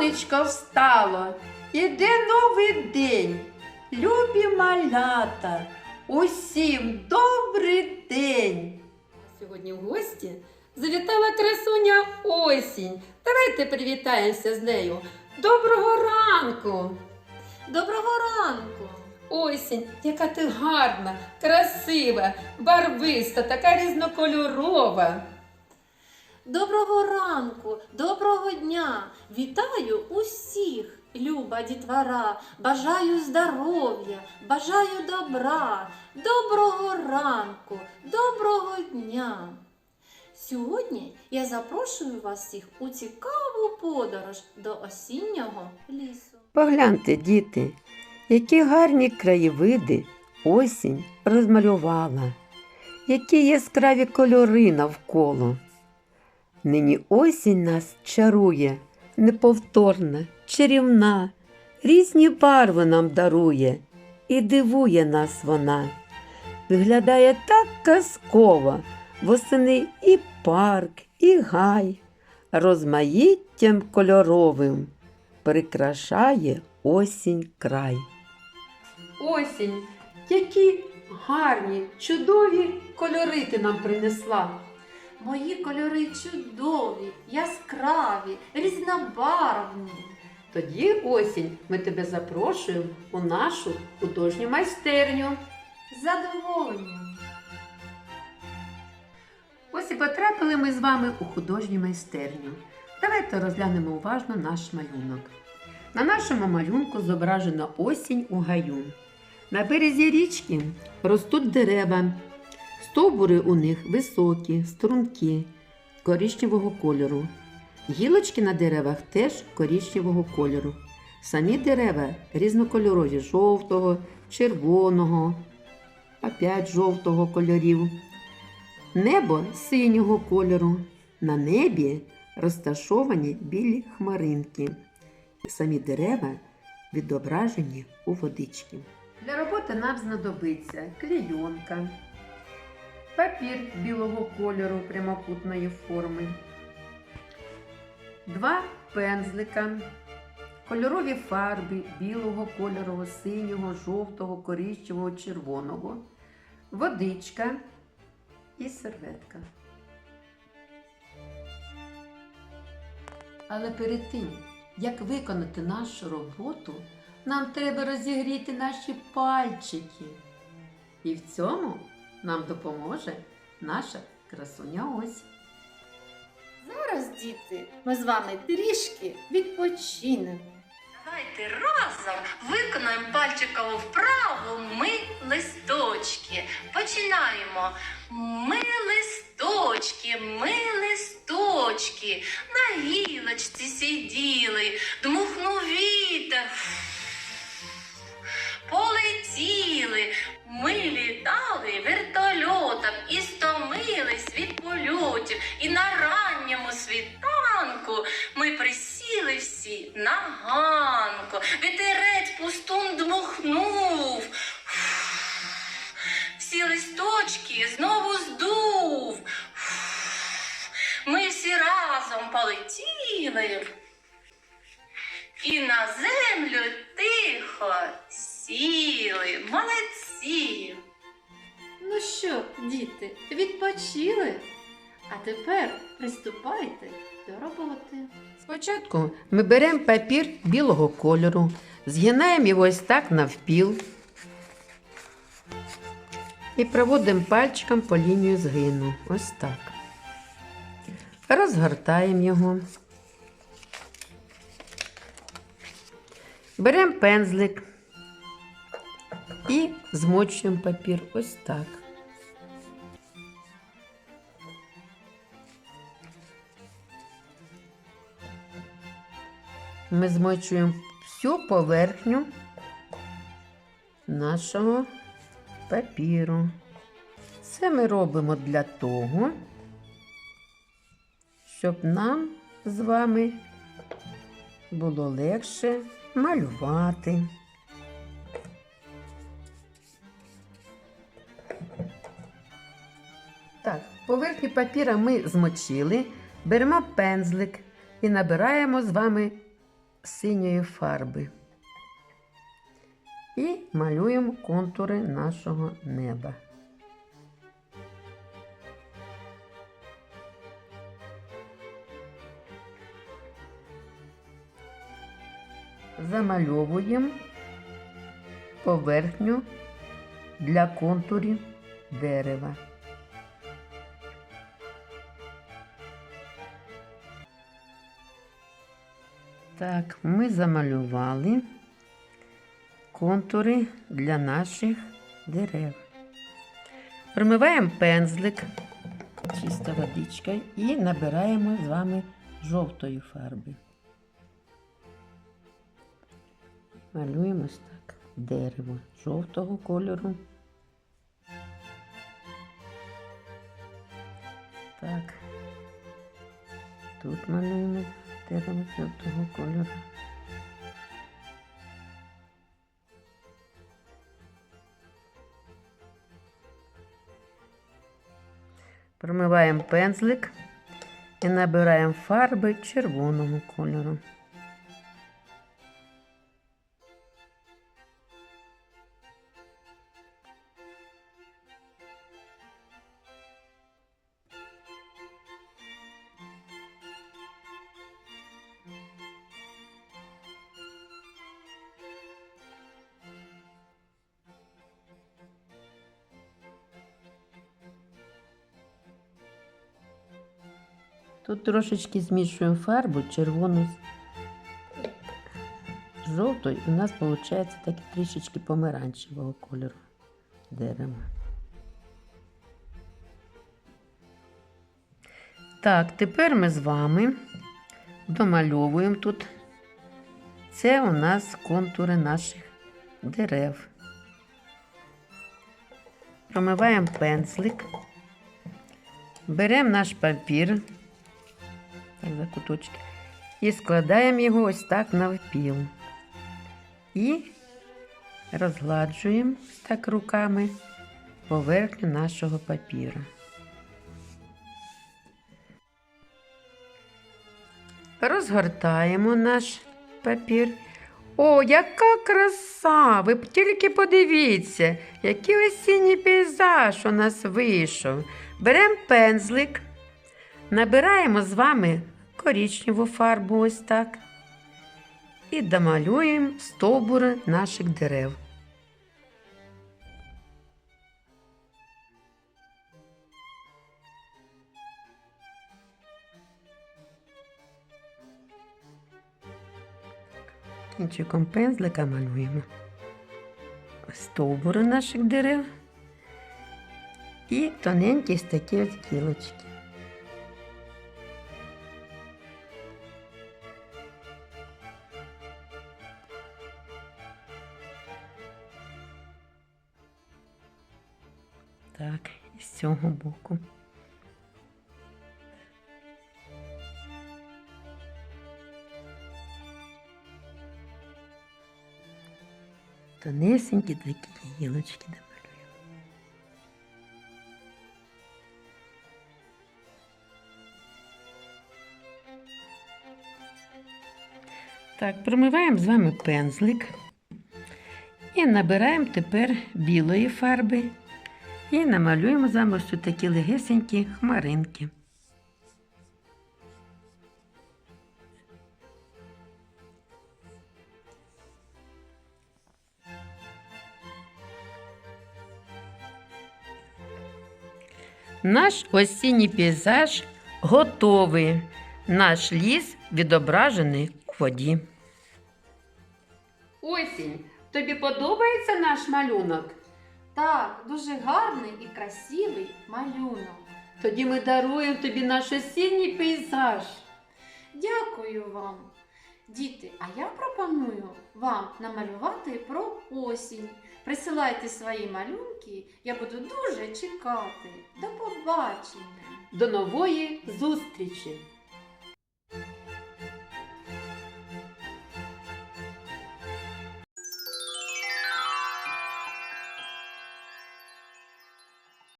Сонечко встало, іде новий день. Любі малята, усім добрий день. Сьогодні в гості завітала красуня осінь. Давайте привітаємося з нею. Доброго ранку! Доброго ранку! Осінь, яка ти гарна, красива, барвиста, така різнокольорова. Доброго ранку, доброго дня! Вітаю усіх, люба дітвора! Бажаю здоров'я, бажаю добра, доброго ранку, доброго дня! Сьогодні я запрошую вас всіх у цікаву подорож до осіннього лісу. Погляньте, діти, які гарні краєвиди осінь розмалювала, які яскраві кольори навколо. Нині осінь нас чарує, неповторна, чарівна, різні барви нам дарує і дивує нас вона. Виглядає так казково, восени і парк, і гай, розмаїттям кольоровим прикрашає осінь край. Осінь, які гарні, чудові кольори ти нам принесла. Мої кольори чудові, яскраві, різнобарвні. Тоді осінь ми тебе запрошуємо у нашу художню майстерню. З задоволенням. Ось і потрапили ми з вами у художню майстерню. Давайте розглянемо уважно наш малюнок. На нашому малюнку зображена осінь у гаю. На березі річки ростуть дерева. Стовбури у них високі, стрункі, коричневого кольору. Гілочки на деревах теж коричневого кольору. Самі дерева різнокольорові жовтого, червоного, опять жовтого кольорів. Небо синього кольору. На небі розташовані білі хмаринки. Самі дерева відображені у водички. Для роботи нам знадобиться клейонка, папір білого кольору прямокутної форми, два пензлика, кольорові фарби білого кольору, синього, жовтого, коричневого, червоного, водичка і серветка. Але перед тим, як виконати нашу роботу, нам треба розігріти наші пальчики. І в цьому нам допоможе наша красуня ось. Зараз, діти, ми з вами трішки відпочинемо. Давайте разом виконаємо пальчикову вправу ми листочки. Починаємо. Ми листочки, ми листочки. На гілочці сиділи, дмухнув вітер. Полетіли. Ми полетіли. І на землю тихо сіли. Молодці. Ну що, діти, відпочили? А тепер приступайте до роботи. Спочатку ми беремо папір білого кольору, згинаємо його ось так навпіл і проводимо пальчиком по лінію згину. Ось так. Розгортаємо його. Беремо пензлик і змочуємо папір ось так. Ми змочуємо всю поверхню нашого папіру. Це ми робимо для того, щоб нам з вами було легше малювати. Так, поверхню папіра ми змочили, беремо пензлик і набираємо з вами синьої фарби. І малюємо контури нашого неба. Замальовуємо поверхню для контурів дерева. Так, ми замалювали контури для наших дерев. Промиваємо пензлик, чиста водичка, і набираємо з вами жовтої фарби. Малюємо ось так дерево жовтого кольору. Так. Тут малюємо дерево жовтого кольору. Промиваємо пензлик і набираємо фарби червоного кольору. Тут трошечки змішуємо фарбу червону з жовтою. У нас виходить таке трішечки помаранчевого кольору дерева. Так, тепер ми з вами домальовуємо тут. Це у нас контури наших дерев. Промиваємо пензлик. Беремо наш папір куточки, і складаємо його ось так навпіл. І розгладжуємо ось так руками поверхню нашого папіра. Розгортаємо наш папір. О, яка краса! Ви тільки подивіться, який осінній пейзаж у нас вийшов. Беремо пензлик, набираємо з вами коричневу фарбу ось так. І домалюємо стовбури наших дерев. Кінчиком пензлика малюємо стовбури наших дерев і тоненькі такі ось гілочки. Так, і з цього боку. Тонесенькі такі гілочки домалюємо. Так, промиваємо з вами пензлик і набираємо тепер білої фарби і намалюємо з вами такі легесенькі хмаринки. Наш осінній пейзаж готовий. Наш ліс відображений у воді. Осінь, тобі подобається наш малюнок? Так, дуже гарний і красивий малюнок. Тоді ми даруємо тобі наш осінній пейзаж. Дякую вам. Діти, а я пропоную вам намалювати про осінь. Присилайте свої малюнки, я буду дуже чекати. До побачення! До нової зустрічі!